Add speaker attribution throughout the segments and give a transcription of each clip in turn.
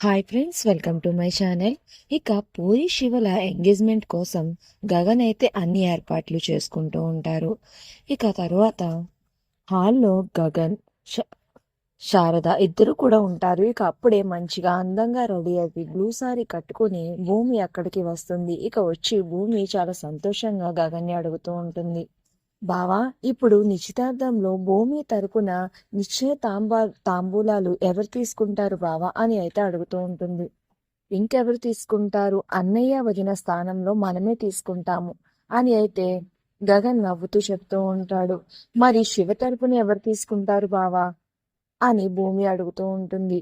Speaker 1: Hi friends welcome to my channel ఇక puri శివల engagement కోసం గగన్ అయితే అన్ని ఏర్పాట్లు చేసుకుంటూ ఉంటారు. ఇక తర్వాత హాల్లో గగన్ శారద ఇద్దరు కూడా ఉంటారు. ఇక అప్పుడే మంచిగా అందంగా రెడీ అయ్యి బ్లూ సారీ కట్టుకుని భూమి అక్కడికి వస్తుంది. ఇక వచ్చి భూమి చాలా సంతోషంగా గగన్ని అడుగుతూ ఉంటుంది. బావా ఇప్పుడు నిశ్చితార్థంలో భూమి తరపున నిశ్చయ తాంబా తాంబూలాలు ఎవరు తీసుకుంటారు బావా అని అయితే అడుగుతూ ఉంటుంది. ఇంకెవరు తీసుకుంటారు? అన్నయ్య వదిన స్థానంలో మనమే తీసుకుంటాము అని అయితే గగన్ నవ్వుతూ చెప్తూ ఉంటాడు. మరి శివ తరపున ఎవరు తీసుకుంటారు బావా? అని భూమి అడుగుతూ ఉంటుంది.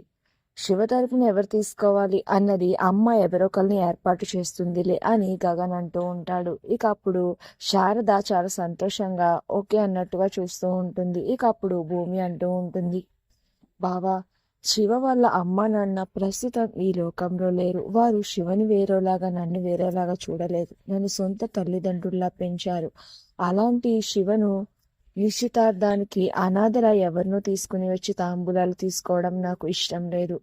Speaker 1: శివ తరఫున ఎవరు తీసుకోవాలి అన్నది అమ్మ ఎవరొకరిని ఏర్పాటు చేస్తుందిలే అని గగన్ అంటూ ఉంటాడు. ఇక అప్పుడు శారద చాలా సంతోషంగా ఓకే అన్నట్టుగా చూస్తూ ఉంటుంది. ఇక అప్పుడు భూమి అంటూ ఉంటుంది. బావా శివ వాళ్ళ అమ్మ నాన్న ప్రస్తుతం ఈ లోకంలో లేరు. వారు శివని వేరేలాగా నన్ను వేరేలాగా చూడలేదు. నన్ను సొంత తల్లిదండ్రుల్లా పెంచారు. అలాంటి శివను నిశ్చితార్థానికి అనాథల ఎవరినో తీసుకుని వచ్చి తాంబూలాలు తీసుకోవడం నాకు ఇష్టం లేదు.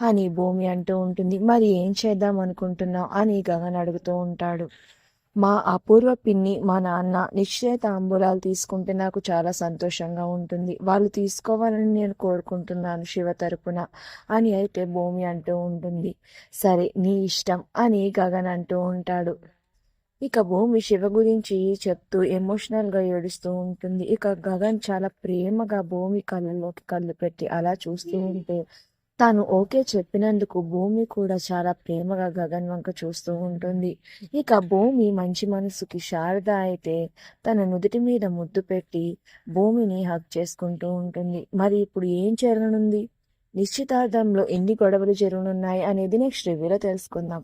Speaker 1: అని భూమి అంటూ ఉంటుంది. మరి ఏం చేద్దాం అనుకుంటున్నావు? అని గగన్ అడుగుతూ ఉంటాడు. మా అపూర్వ పిన్ని మా నాన్న నిశ్చయ తాంబూలాలు తీసుకుంటే నాకు చాలా సంతోషంగా ఉంటుంది. వాళ్ళు తీసుకోవాలని నేను కోరుకుంటున్నాను శివ తరపున అని అయితే భూమి అంటూ ఉంటుంది. సరే నీ ఇష్టం అని గగన్ అంటూ ఉంటాడు. ఇక భూమి శివ గురించి చెప్తూ ఎమోషనల్గా ఏడుస్తూ ఉంటుంది. ఇక గగన్ చాలా ప్రేమగా భూమి కళ్ళలోకి కళ్ళు పెట్టి అలా చూస్తూ ఉంటే తాను ఓకే చెప్పినందుకు భూమి కూడా చాలా ప్రేమగా గగన్ వంక చూస్తూ ఉంటుంది. ఇక భూమి మంచి మనసుకి శారద అయితే తన నుదుటి మీద ముద్దు పెట్టి భూమిని హక్ చేసుకుంటూ ఉంటుంది. మరి ఇప్పుడు ఏం జరగనుంది? నిశ్చితార్థంలో ఎన్ని గొడవలు జరగనున్నాయి అనేది నెక్స్ట్ రివ్యూలో తెలుసుకుందాం.